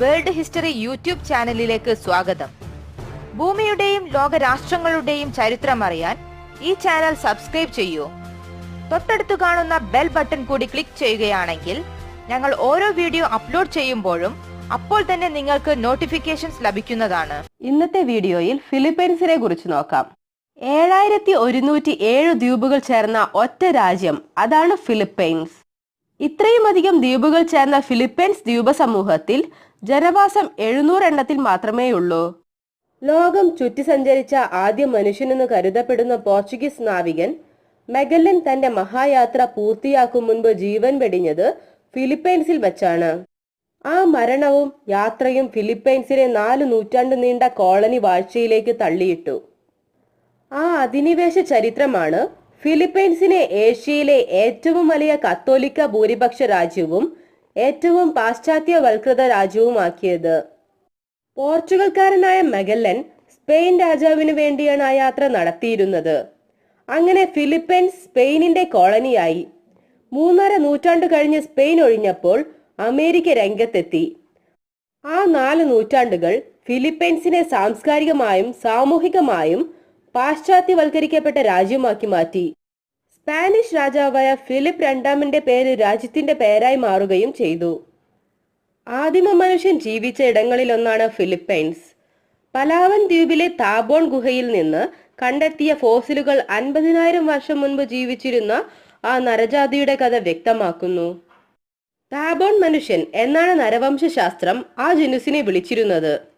World history YouTube ചാനലിലേക്ക് സ്വാഗതം. ഭൂമിയുടെയും ലോക രാഷ്ട്രങ്ങളുടെയും ചരിത്രം അറിയാൻ ഈ ചാനൽ സബ്സ്ക്രൈബ് ചെയ്യൂ. തൊട്ടടുത്ത് കാണുന്ന ബെൽ ബട്ടൺ കൂടി ക്ലിക്ക് ചെയ്യുകയാണെങ്കിൽ ഞങ്ങൾ ഓരോ വീഡിയോ അപ്ലോഡ് ചെയ്യുമ്പോഴും അപ്പോൾ തന്നെ നിങ്ങൾക്ക് നോട്ടിഫിക്കേഷൻസ് ലഭിക്കുന്നതാണ്. ഇന്നത്തെ വീഡിയോയിൽ ഫിലിപ്പൈൻസിനെ കുറിച്ച് നോക്കാം. ഏഴായിരത്തി ഒരുന്നൂറ്റി ഏഴ് ദ്വീപുകൾ ചേർന്ന ഒറ്റ രാജ്യം അതാണ് ഫിലിപ്പൈൻസ്. ഇത്രയും അധികം ദ്വീപുകൾ ചേർന്ന ഫിലിപ്പൈൻസ് ദ്വീപ സമൂഹത്തിൽ ജനവാസം എഴുന്നൂറ് എണ്ണത്തിൽ മാത്രമേയുള്ളൂ. ലോകം ചുറ്റി സഞ്ചരിച്ച ആദ്യ മനുഷ്യനെന്ന് കരുതപ്പെടുന്ന പോർച്ചുഗീസ് നാവികൻ മെഗല്ലൻ തന്റെ മഹായാത്ര പൂർത്തിയാക്കും മുൻപ് ജീവൻ വെടിഞ്ഞത് ഫിലിപ്പൈൻസിൽ വെച്ചാണ്. ആ മരണവും യാത്രയും ഫിലിപ്പൈൻസിലെ നാല് നൂറ്റാണ്ട് നീണ്ട കോളനി വാഴ്ചയിലേക്ക് തള്ളിയിട്ടു. ആ അധിനിവേശ ചരിത്രമാണ് ഫിലിപ്പൈൻസിനെ ഏഷ്യയിലെ ഏറ്റവും വലിയ കത്തോലിക്ക ഭൂരിപക്ഷ രാജ്യവും ഏറ്റവും പാശ്ചാത്യവൽകൃത രാജ്യവുമാക്കിയത്. പോർച്ചുഗൽക്കാരനായ മെഗല്ലൻ സ്പെയിൻ രാജാവിനു വേണ്ടിയാണ് ആ യാത്ര നടത്തിയിരുന്നത്. അങ്ങനെ ഫിലിപ്പൈൻസ് സ്പെയിനിന്റെ കോളനിയായി. മൂന്നര നൂറ്റാണ്ട് കഴിഞ്ഞ് സ്പെയിൻ ഒഴിഞ്ഞപ്പോൾ അമേരിക്ക രംഗത്തെത്തി. ആ നാല് നൂറ്റാണ്ടുകൾ ഫിലിപ്പൈൻസിനെ സാംസ്കാരികമായും സാമൂഹികമായും പാശ്ചാത്യവൽക്കരിക്കപ്പെട്ട രാജ്യമാക്കി മാറ്റി. സ്പാനിഷ് രാജാവായ ഫിലിപ്പ് രണ്ടാമന്റെ പേര് രാജ്യത്തിന്റെ പേരായി മാറുകയും ചെയ്തു. ആദിമ മനുഷ്യൻ ജീവിച്ച ഇടങ്ങളിലൊന്നാണ് ഫിലിപ്പൈൻസ്. പലാവൻ ദ്വീപിലെ താബോൺ ഗുഹയിൽ നിന്ന് കണ്ടെത്തിയ ഫോസിലുകൾ അൻപതിനായിരം വർഷം മുൻപ് ജീവിച്ചിരുന്ന ആ നരജാതിയുടെ കഥ വ്യക്തമാക്കുന്നു. താബോൺ മനുഷ്യൻ എന്നാണ് നരവംശശാസ്ത്രം ആ ജനുസിനെ വിളിച്ചിരുന്നത്.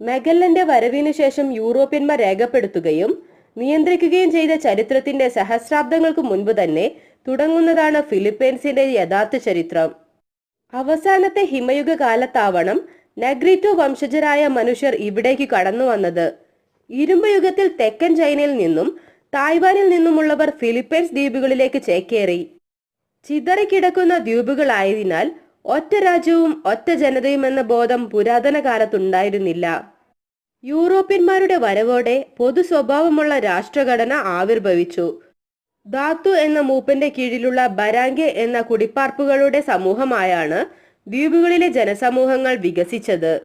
മെഗല്ലന്റെ വരവിനു ശേഷം യൂറോപ്യന്മാർ രേഖപ്പെടുത്തുകയും നിയന്ത്രിക്കുകയും ചെയ്ത ചരിത്രത്തിന്റെ സഹസ്രാബ്ദങ്ങൾക്ക് മുൻപ് തന്നെ തുടങ്ങുന്നതാണ് ഫിലിപ്പൈൻസിന്റെ യഥാർത്ഥ ചരിത്രം. അവസാനത്തെ ഹിമയുഗ കാലത്താവണം നഗ്രിറ്റോ വംശജരായ മനുഷ്യർ ഇവിടേക്ക് കടന്നു വന്നത്. ഇരുമ്പ് യുഗത്തിൽ തെക്കൻ ചൈനയിൽ നിന്നും തായ്വാനിൽ നിന്നുമുള്ളവർ ഫിലിപ്പൈൻസ് ദ്വീപുകളിലേക്ക് ചേക്കേറി. ചിതറിക്കിടക്കുന്ന ദ്വീപുകളായതിനാൽ ഒറ്റ രാജ്യവും ഒറ്റ ജനതയും എന്ന ബോധം പുരാതന കാലത്തുണ്ടായിരുന്നില്ല. യൂറോപ്യന്മാരുടെ വരവോടെ പൊതു സ്വഭാവമുള്ള രാഷ്ട്രഘടന ആവിർഭവിച്ചു. ധാത്തു എന്ന മൂപ്പന്റെ കീഴിലുള്ള ബരാങ്കെ എന്ന കുടിപ്പാർപ്പുകളുടെ സമൂഹമായാണ് ദ്വീപുകളിലെ ജനസമൂഹങ്ങൾ വികസിച്ചത്.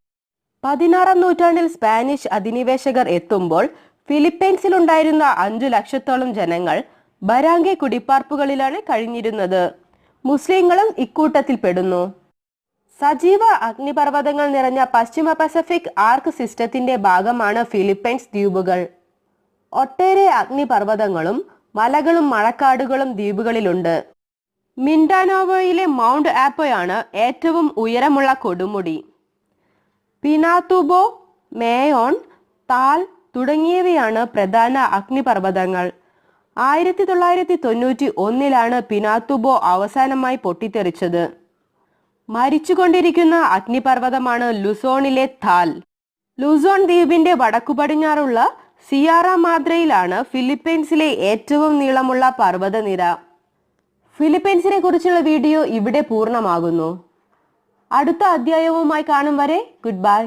പതിനാറാം നൂറ്റാണ്ടിൽ സ്പാനിഷ് അധിനിവേശകർ എത്തുമ്പോൾ ഫിലിപ്പൈൻസിലുണ്ടായിരുന്ന അഞ്ചു ലക്ഷത്തോളം ജനങ്ങൾ ബരാങ്കെ കുടിപ്പാർപ്പുകളിലാണ് കഴിഞ്ഞിരുന്നത്. മുസ്ലിങ്ങളും ഇക്കൂട്ടത്തിൽ പെടുന്നു. സജീവ അഗ്നിപർവതങ്ങൾ നിറഞ്ഞ പശ്ചിമ പസഫിക് ആർക്ക് സിസ്റ്റത്തിന്റെ ഭാഗമാണ് ഫിലിപ്പൈൻസ് ദ്വീപുകൾ. ഒട്ടേറെ അഗ്നിപർവതങ്ങളും മലകളും മഴക്കാടുകളും ദ്വീപുകളിലുണ്ട്. മിൻഡാനോവോയിലെ മൗണ്ട് ആപ്പോയാണ് ഏറ്റവും ഉയരമുള്ള കൊടുമുടി. പിനാത്തുബോ മേയോൺ താൽ തുടങ്ങിയവയാണ് പ്രധാന അഗ്നിപർവതങ്ങൾ. ആയിരത്തി തൊള്ളായിരത്തി തൊണ്ണൂറ്റി ഒന്നിലാണ് പിനാത്തുബോ അവസാനമായി പൊട്ടിത്തെറിച്ചത്. മരിച്ചുകൊണ്ടിരിക്കുന്ന അഗ്നിപർവതമാണ് ലുസോണിലെ താൽ. ലുസോൺ ദ്വീപിന്റെ വടക്കു പടിഞ്ഞാറുള്ള സിയാറ മാദ്രയിലാണ് ഫിലിപ്പൈൻസിലെ ഏറ്റവും നീളമുള്ള പർവതനിര. ഫിലിപ്പൈൻസിനെ കുറിച്ചുള്ള വീഡിയോ ഇവിടെ പൂർണമാകുന്നു. അടുത്ത അധ്യായവുമായി കാണും വരെ ഗുഡ് ബൈ.